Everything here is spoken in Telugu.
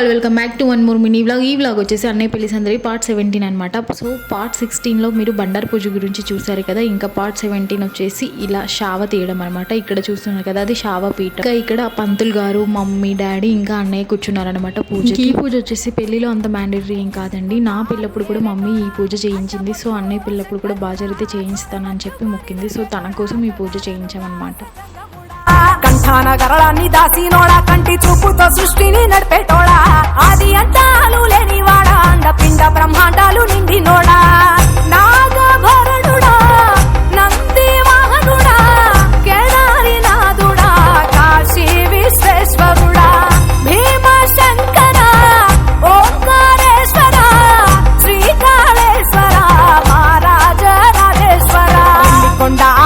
All welcome back to one more mini vlog ఈ వ్లాగ్ వచ్చేసి అన్నయ్య పెళ్ళి సందరి పార్ట్ సెవెంటీన్ అనమాట సో పార్ట్ సిక్స్టీన్లో మీరు బండారు పూజ గురించి చూసారు కదా. ఇంకా పార్ట్ సెవెంటీన్ వచ్చేసి ఇలా షావ తీయడం అనమాట ఇక్కడ చూస్తున్నారు కదా అది షావ పీట ఇంకా ఇక్కడ పంతులు గారు మమ్మీ డాడీ ఇంకా అన్నయ్య కూర్చున్నారనమాట పూజ ఈ పూజ వచ్చేసి పెళ్ళిలో అంత మ్యాండేటరీ ఏం కాదండి. నా పిల్లప్పుడు కూడా మమ్మీ ఈ పూజ చేయించింది. సో అన్నయ్య పిల్లప్పుడు కూడా బాగా జరిగితే చేయిస్తానని చెప్పి మొక్కింది. సో తన కోసం ఈ పూజ చేయించామన్నమాట. కంఠాన గరళాన్ని దాసినోడా కంటి చూపుతో సృష్టిని నడిపేటోడా on